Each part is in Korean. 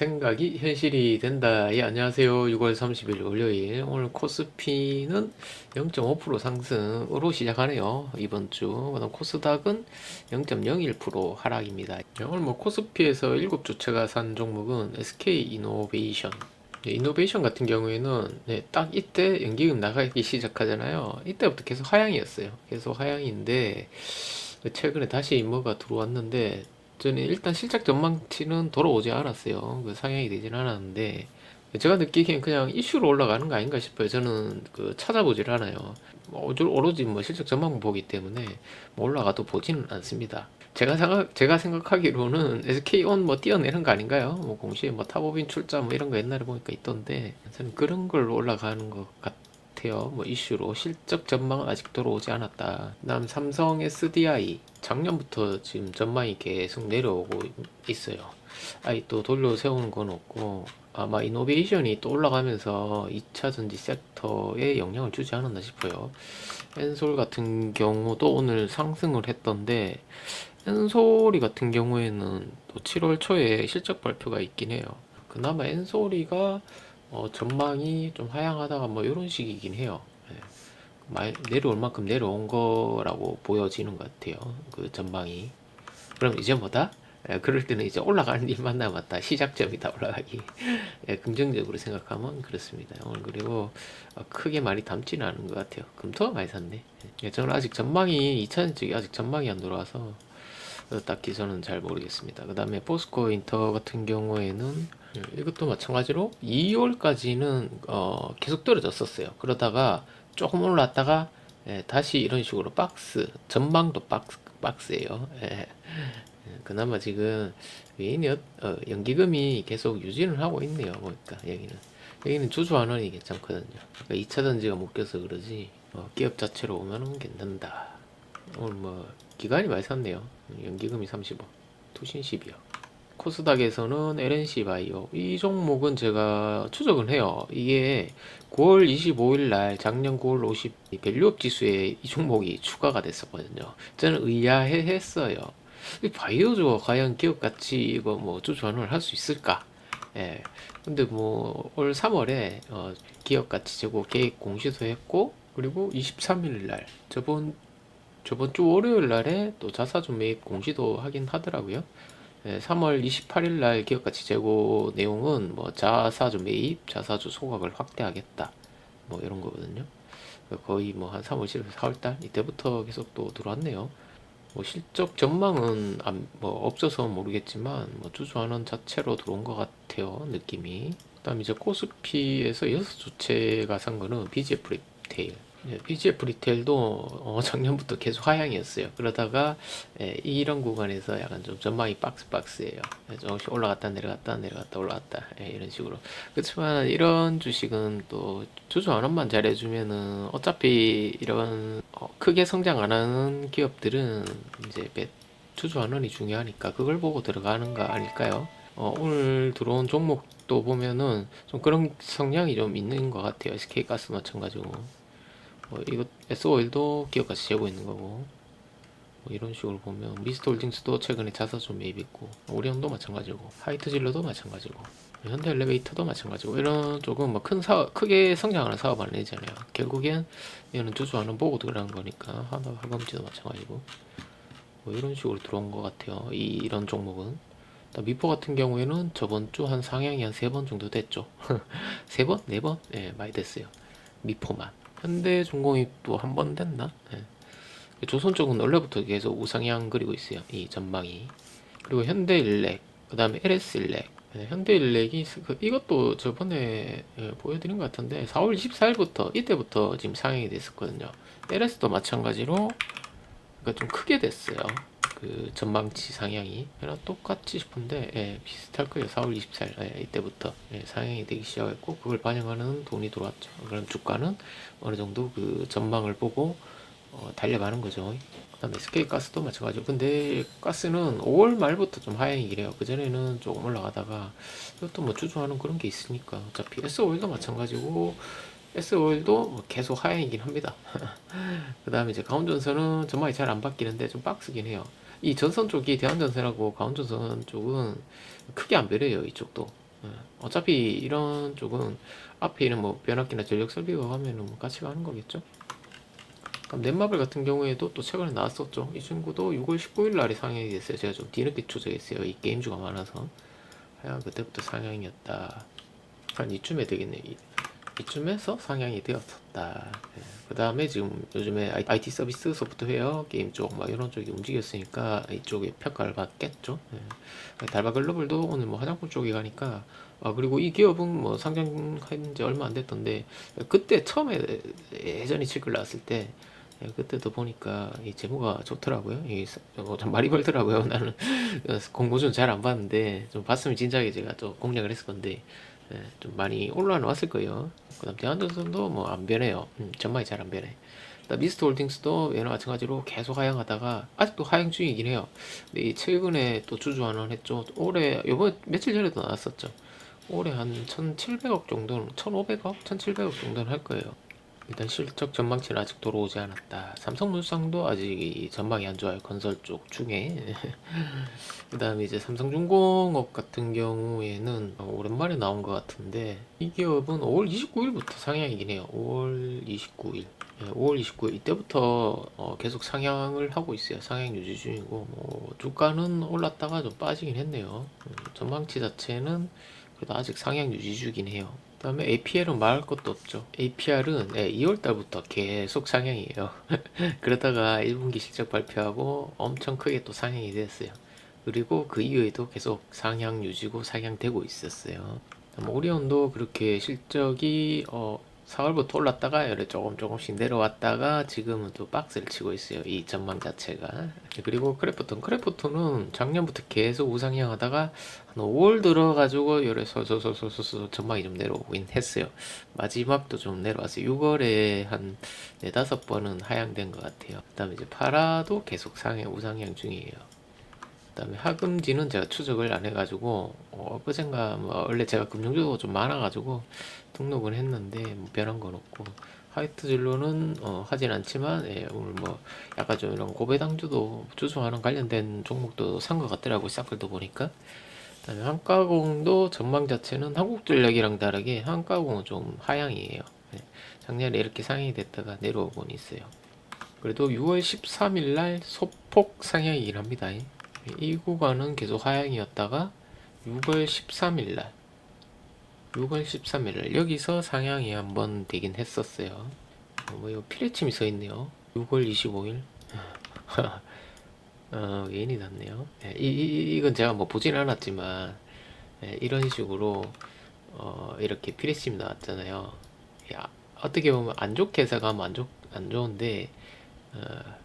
생각이 현실이 된다. 예, 안녕하세요. 6월 30일 월요일. 오늘 코스피는 0.5% 상승으로 시작하네요. 이번 주. 그다음 코스닥은 0.01% 하락입니다. 예, 오늘 뭐 코스피에서 7주체가 산 종목은 SK 이노베이션. 예, 이노베이션 같은 경우에는 네, 딱 이때 연기금 나가기 시작하잖아요. 이때부터 계속 하향이었어요. 계속 하향인데 최근에 다시 뭐가 들어왔는데 저는 일단 실적 전망치는 돌아오지 않았어요. 그 상향이 되진 않았는데 제가 느끼기엔 그냥 이슈로 올라가는 거 아닌가 싶어요. 저는 그 찾아보질 않아요. 뭐 오로지 뭐 실적 전망만 보기 때문에 뭐 올라가도 보지는 않습니다. 제가 생각 제가 생각하기로는 SK온 뭐 뛰어내는 거 아닌가요? 뭐 공시에 뭐 탑오빈 출자 뭐 이런 거 옛날에 보니까 있던데 저는 그런 걸로 올라가는 것 같 아요. 뭐 이슈로 실적 전망은 아직 들어오지 않았다. 그다음 삼성 SDI 작년부터 지금 전망이 계속 내려오고 있어요. 아이 또 돌려 세우는 건 없고 아마 이노베이션이 또 올라가면서 2차 전지 섹터에 영향을 주지 않았나 싶어요. 엔솔 같은 경우도 오늘 상승을 했던데 엔솔이 같은 경우에는 또 7월 초에 실적 발표가 있긴 해요. 그나마 엔솔이가 어, 전망이 좀 하향하다가 뭐 이런 식이긴 해요. 예. 내려올 만큼 내려온 거라고 보여지는 것 같아요. 그 전망이. 그럼 이제 뭐다? 예, 그럴 때는 이제 올라가는 일만 남았다. 시작점이다 올라가기. 예, 긍정적으로 생각하면 그렇습니다. 오늘 그리고 어, 크게 많이 담지는 않은 것 같아요. 금토가 많이 샀네. 예, 저는 아직 전망이 2차전 쪽이 아직 전망이 안 어, 딱히 저는 잘 모르겠습니다. 그 다음에 포스코 인터 같은 경우에는 음, 이것도 마찬가지로 2월까지는 어, 계속 떨어졌었어요. 그러다가 조금 올랐다가 예, 다시 이런 식으로 박스 전망도 박스 박스예요. 예. 예, 그나마 지금 외인이 어, 어, 연기금이 계속 유지를 하고 있네요. 보니까 여기는 여기는 주주 환원이 괜찮거든요. 그러니까 2차 전지가 묶여서 그러지 어, 기업 자체로 오면은 괜찮다. 오늘 뭐 기간이 많이 샀네요. 연기금이 30억, 투신 12억. 코스닥에서는 LNC 바이오 이 종목은 제가 추적을 해요. 이게 9월 25일 날 작년 9월 50 밸류업 지수에 이 종목이 추가가 됐었거든요. 저는 의아해 했어요. 이 바이오주가 과연 기업 가치 이거 뭐 주주환원을 할 수 있을까? 예. 근데 뭐 올 3월에 어, 기업 가치 제고 계획 공시도 했고 그리고 23일 날 저번 저번 주 월요일 날에 또 자사주 매입 공시도 하긴 하더라고요. 예, 3월 28일 날 기업가치 재고 내용은 뭐 자사주 매입, 자사주 소각을 확대하겠다. 뭐 이런 거거든요. 거의 뭐 한 3월, 7월, 4월 달 이때부터 계속 또 들어왔네요. 뭐 실적 전망은 안- 뭐 없어서 모르겠지만 뭐 주주환원 자체로 들어온 것 같아요. 느낌이. 그다음 이제 코스피에서 여섯 주체가 산 거는 BGF 리테일. 예, BGF 리테일도 어, 작년부터 계속 하향이었어요. 그러다가 예, 이런 구간에서 약간 좀 전망이 박스 박스예요. 예, 조금씩 올라갔다 내려갔다 내려갔다 올라갔다 예, 이런 식으로. 그렇지만 이런 주식은 또 주주 안원만 잘해주면은 어차피 이런 어, 크게 성장 안 하는 기업들은 이제 배- 주주 안원이 중요하니까 그걸 보고 들어가는 거 아닐까요? 어, 오늘 들어온 종목도 보면은 좀 그런 성향이 좀 있는 것 같아요. SK가스 마찬가지고. 뭐 이거 S오일도 기업가치 재고 있는 거고 뭐 이런 식으로 보면 미스터홀딩스도 최근에 자사주 매입했고 오리온도 마찬가지고 하이트질러도 마찬가지고 현대 엘리베이터도 마찬가지고 이런 조금 뭐큰 사업 크게 성장하는 사업 아니잖아요. 결국엔 이거는 주주하는 보고 들어가는 거니까 하나 화금지도 마찬가지고 뭐 이런 식으로 들어온 것 같아요. 이, 이런 종목은. 또 미포 같은 경우에는 저번 주 한 상향이 한 세 번 정도 됐죠. 세 번? 네 번? 예 많이 됐어요. 미포만 현대 중공입도 한번 됐나? 예. 조선 쪽은 원래부터 계속 우상향 그리고 있어요. 이 전망이. 그리고 현대 일렉, 그 다음에 LS일렉. 예, 현대 일렉이 스- 그 이것도 저번에 예, 보여드린 것 같은데 4월 24일부터 이때부터 지금 상향이 됐었거든요. LS도 마찬가지로 그러니까 좀 크게 됐어요. 그 전망치 상향이 그냥 똑같이 싶은데 예, 비슷할 거예요. 4월 24일 예, 이때부터 예, 상향이 되기 시작했고 그걸 반영하는 돈이 들어왔죠. 그럼 주가는 어느 정도 그 전망을 보고 어, 달려가는 거죠. 그다음에 SK 가스도 마찬가지고 근데 가스는 5월 말부터 좀 하향이긴 해요. 그 전에는 조금 올라가다가 이것도 뭐 주저하는 그런 게 있으니까 어차피 S 오일도 마찬가지고 S 오일도 뭐 계속 하향이긴 합니다. 그 다음에 이제 강원전선은 전망이 잘 안 바뀌는데 좀 빡스긴 해요. 이 전선 쪽이 대한전선하고 강원전선 쪽은 크게 안 변해요. 이쪽도 예. 어차피 이런 쪽은 앞에 있는 뭐 변압기나 전력 설비가 가면은 뭐 같이 가는 거겠죠. 그럼 넷마블 같은 경우에도 또 최근에 나왔었죠. 이 친구도 6월 19일 날에 상영이 됐어요. 제가 좀 뒤늦게 추적했어요. 이 게임주가 많아서. 하여간 그때부터 상영이었다. 한 이쯤에 되겠네. 이, 이쯤에서 상영이 되었었다. 그 다음에 지금 요즘에 IT 서비스, 소프트웨어, 게임 쪽, 막 이런 쪽이 움직였으니까 이쪽에 평가를 받겠죠. 예. 달바 글로벌도 오늘 뭐 화장품 쪽에 가니까 아 그리고 이 기업은 뭐 상장한 지 얼마 안 됐던데 그때 처음에 예전에 칠글 나왔을 때 예, 그때도 보니까 이 제보가 좋더라고요. 이 사- 어, 좀 말이 벌더라고요. 나는 공모전 잘안 봤는데 좀 봤으면 진작에 제가 또 공략을 했을 건데 예, 좀 많이 올라왔을 거예요. 그 다음 대한전선도 뭐 안 변해요. 음, 전망이 잘 안 변해. 미스트 홀딩스도 얘는 마찬가지로 계속 하향하다가 아직도 하향 중이긴 해요. 근데 이 최근에 또 주주환원 했죠. 올해 요번 며칠 전에도 나왔었죠. 올해 한 1,700억 정도는 1,500억, 1,700억 정도는 할 거예요. 일단 실적 전망치는 아직 들어오지 않았다. 삼성물산도 아직 이 전망이 안 좋아요. 건설 쪽 중에. 그다음에 이제 삼성중공업 같은 경우에는 어, 오랜만에 나온 것 같은데 이 기업은 5월 29일부터 상향이긴 해요. 5월 29일. 5월 29일 이때부터 어, 계속 상향을 하고 있어요. 상향 유지 중이고 뭐 주가는 올랐다가 좀 빠지긴 했네요. 음, 전망치 자체는 그래도 아직 상향 유지 중이긴 해요. 그 다음에 APR은 말할 것도 없죠. APR은 2월 달부터 계속 상향이에요. 그러다가 1분기 실적 발표하고 엄청 크게 또 상향이 됐어요. 그리고 그 이후에도 계속 상향 유지고 상향되고 있었어요. 오리온도 그렇게 실적이 어 4월부터 올랐다가 열에 조금 조금씩 내려왔다가 지금은 또 박스를 치고 있어요. 이 전망 자체가. 그리고 크래프톤. 크래프톤은 작년부터 계속 우상향 하다가 한 5월 들어가지고 열에 서서서서서 전망이 좀 내려오긴 했어요. 마지막도 좀 내려왔어요. 6월에 한 네다섯 번은 하향된 것 같아요. 그 다음에 이제 파라도 계속 상향 우상향 중이에요. 그다음에 하금지는 제가 추적을 안 해가지고 어, 그젠가 뭐 원래 제가 금융주도 좀 많아가지고 등록은 했는데 뭐 변한 건 없고 화이트 진로는 어, 하진 않지만 예, 오늘 뭐 약간 좀 이런 고배당주도 주주하는 관련된 종목도 산 것 같더라고요 사클도 보니까. 그다음에 한가공도 전망 자체는 한국전력이랑 다르게 한가공은 좀 하향이에요. 예, 작년에 이렇게 상향이 됐다가 내려오곤 있어요. 그래도 6월 13일 날 소폭 상향이긴 합니다 이 구간은 계속 하향이었다가 6월 13일 날 6월 13일 날 여기서 상향이 한번 되긴 했었어요. 어, 뭐 이거 피레침이 써 있네요. 6월 25일. 어, 예인이 났네요. 예, 이, 이, 이건 제가 뭐 보진 않았지만 예, 이런 식으로 어, 이렇게 피레침이 나왔잖아요. 야, 어떻게 보면 안 좋게 해석하면 안, 좋, 안 좋은데 어,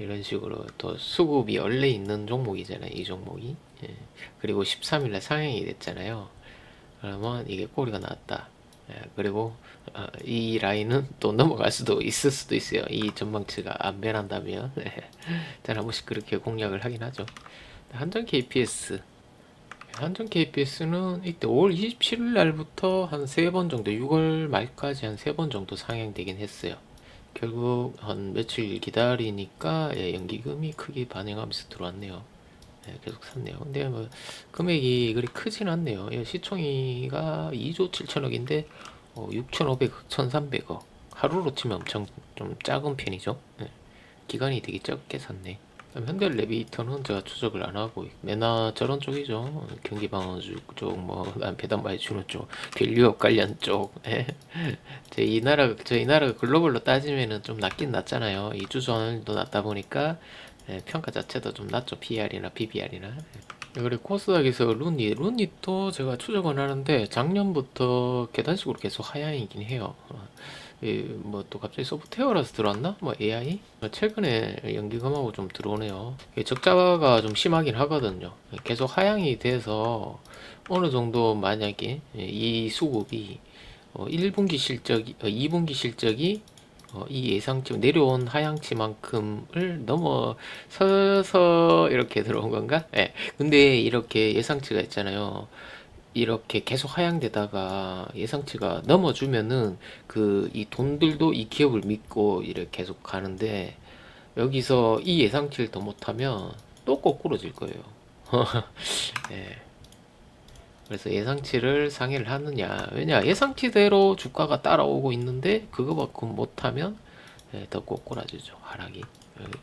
이런 식으로 또 수급이 원래 있는 종목이잖아요. 이 종목이. 예. 그리고 13일날 상향이 됐잖아요. 그러면 이게 꼬리가 나왔다. 예. 그리고 어, 이 라인은 또 넘어갈 수도 있을 수도 있어요. 이 전망치가 안 변한다면. 예. 저는 한 번씩 그렇게 공략을 하긴 하죠. 한전 KPS. 한전 KPS는 이때 5월 27일 날부터 한 세 번 정도, 6월 말까지 한 세 번 정도 상향되긴 했어요. 결국 한 며칠 기다리니까 예, 연기금이 크게 반영하면서 들어왔네요. 예, 계속 샀네요. 근데 뭐 금액이 그리 크진 않네요. 예, 시총이가 2조 7천억인데 어, 6,500억, 1,300억 하루로 치면 엄청 좀 작은 편이죠. 예, 기간이 되게 적게 샀네. 현대 레비터는 제가 추적을 안 하고 있- 메나 저런 쪽이죠. 경기 방어주 쪽, 뭐 그다음 배당 많이 주는 쪽, 밸류업 관련 쪽. 예. 나라 저희 나라가 글로벌로 따지면은 좀 낮긴 낮잖아요. 이 주전도 낮다 보니까 예, 평가 자체도 좀 낮죠. PR이나 PBR이나. 예, 그리고 코스닥에서 루닛, 루닛도 제가 추적은 하는데 작년부터 계단식으로 계속 하향이긴 해요. 어, 뭐또 갑자기 소프트웨어라서 들어왔나? 뭐 AI? 최근에 연기금하고 좀 들어오네요. 적자가 좀 심하긴 하거든요. 계속 하향이 돼서 어느 정도 만약에 이 수급이 어, 1분기 실적이, 어, 2분기 실적이 어, 이 예상치 내려온 하향치만큼을 넘어서서 이렇게 들어온 건가? 예. 근데 이렇게 예상치가 있잖아요. 이렇게 계속 하향되다가 예상치가 넘어주면은 그 이 돈들도 이 기업을 믿고 이렇게 계속 가는데 여기서 이 예상치를 더 못하면 또 거꾸로질 거예요. 예. 그래서 예상치를 상회를 하느냐. 왜냐, 예상치대로 주가가 따라오고 있는데 그거만큼 못하면 예, 더 꼬꾸라지죠. 하락이.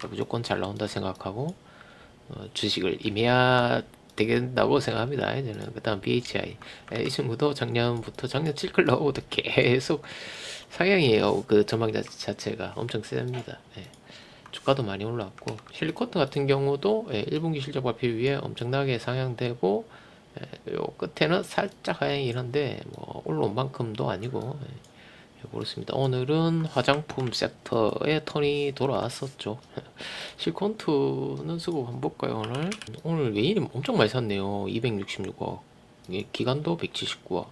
무조건 잘 나온다 생각하고 어, 주식을 임해야 되겠다고 생각합니다. 저는 그 다음 BHI 예, 이 친구도 작년부터 작년 7클럽부터 계속 상향이에요. 그 전망 자- 자체가 엄청 셉니다. 예. 주가도 많이 올랐고 실리코트 같은 경우도 예, 1분기 실적 발표 위에 엄청나게 상향되고 예, 요 끝에는 살짝 하향이긴 한데 뭐 올라온 만큼도 아니고 예, 예, 그렇습니다. 오늘은 화장품 섹터의 턴이 돌아왔었죠. 실콘투는 쓰고 한번 볼까요 오늘? 오늘 외인이 엄청 많이 샀네요. 266억. 예, 기간도 179억.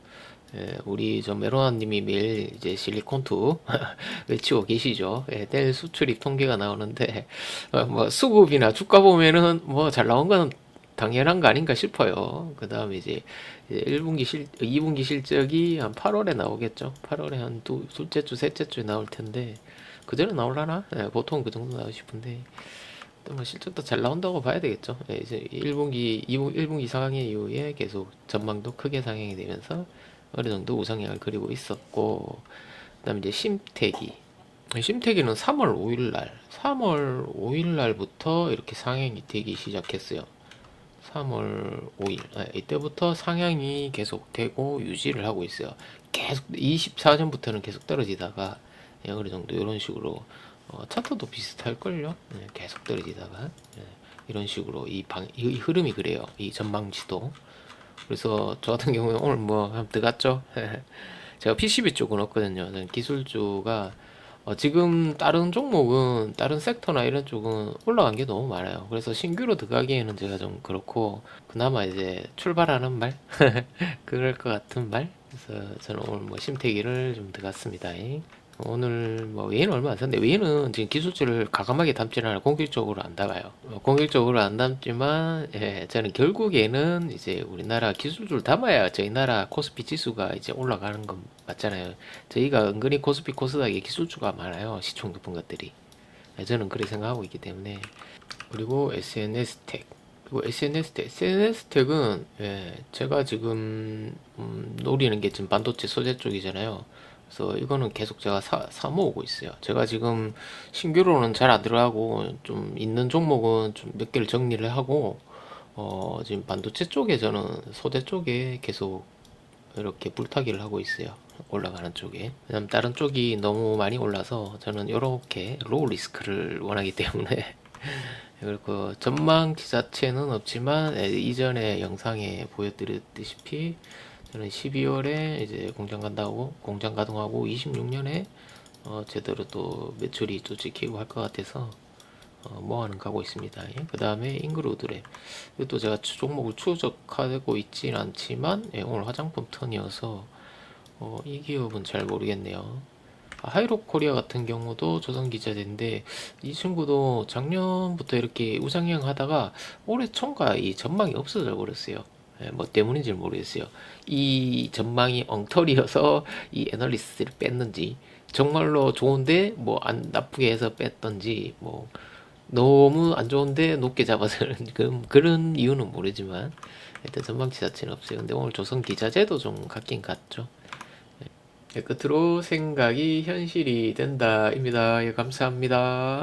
예, 우리 저 메로나님이 매일 이제 실리콘투 외치고 계시죠. 예, 내일 수출입 통계가 나오는데 어, 뭐 수급이나 주가 보면은 뭐 잘 나온 거는 당연한 거 아닌가 싶어요. 그 다음에 이제 1분기 실, 2분기 실적이 한 8월에 나오겠죠. 8월에 한 두, 둘째 주, 셋째 주에 나올 텐데 그 전에 나올라나? 예, 보통 그 정도 나오고 싶은데 또뭐 실적도 잘 나온다고 봐야 되겠죠. 예, 이제 1분기, 2분, 1분기 상향 이후에 계속 전망도 크게 상향이 되면서 어느 정도 우상향을 그리고 있었고 그 다음에 이제 심태기 심태기는 3월 5일 날 3월 5일 날부터 이렇게 상향이 되기 시작했어요. 3월 5일 아, 이때부터 상향이 계속되고 유지를 하고 있어요. 계속 24전부터는 계속 떨어지다가 예, 어느 정도 이런 식으로 어, 차트도 비슷할걸요. 예, 계속 떨어지다가 예, 이런 식으로 이 방, 이, 이 흐름이 그래요. 이 전망치도. 그래서 저 같은 경우에 오늘 뭐 한번 들어갔죠. 제가 PCB 쪽은 없거든요. 기술주가 어, 지금 다른 종목은 다른 섹터나 이런 쪽은 올라간 게 너무 많아요. 그래서 신규로 들어가기에는 제가 좀 그렇고 그나마 이제 출발하는 말 그럴 것 같은 말. 그래서 저는 오늘 뭐 심태기를 좀 들어갔습니다. 오늘 뭐 외에는 얼마 안 샀는데 외에는 지금 기술주를 가감하게 담지는 않아 공격적으로 안 담아요. 어, 공격적으로 안 담지만 예, 저는 결국에는 이제 우리나라 기술주를 담아야 저희 나라 코스피 지수가 이제 올라가는 건 맞잖아요. 저희가 은근히 코스피 코스닥에 기술주가 많아요. 시총 높은 것들이. 예, 저는 그렇게 생각하고 있기 때문에 그리고 SNS 텍 그리고 SNS 텍 SNS 텍은 예, 제가 지금 음, 노리는 게 지금 반도체 소재 쪽이잖아요. 그래서 이거는 계속 제가 사, 사 모으고 있어요. 제가 지금 신규로는 잘 안 들어가고 좀 있는 종목은 좀 몇 개를 정리를 하고 어 지금 반도체 쪽에 저는 소재 쪽에 계속 이렇게 불타기를 하고 있어요. 올라가는 쪽에. 왜냐면 다른 쪽이 너무 많이 올라서 저는 이렇게 로우 리스크를 원하기 때문에 그리고 전망치 자체는 없지만 예, 이전에 영상에 보여드렸다시피 저는 12월에 이제 공장 간다고 공장 가동하고 26년에 어 제대로 또 매출이 또 지키고 할 것 같아서 어 모아는 가고 있습니다. 그 다음에 잉그로드래 이것도 제가 추- 종목을 추적하고 있진 않지만 예, 오늘 화장품 턴이어서 어, 이 기업은 잘 모르겠네요. 아, 하이로코리아 같은 경우도 조선 기자재인데 이 친구도 작년부터 이렇게 우상향 하다가 올해 총과 이 전망이 없어져 버렸어요. 예, 뭐 때문인지 는 모르겠어요. 이 전망이 엉터리여서 이 애널리스트를 뺐는지 정말로 좋은데 뭐 안 나쁘게 해서 뺐던지 뭐 너무 안 좋은데 높게 잡아서 그런 그런 이유는 모르지만 일단 전망치 자체는 없어요. 근데 오늘 조선 기자재도 좀 같긴 같죠. 예, 끝으로 생각이 현실이 된다입니다. 예, 감사합니다.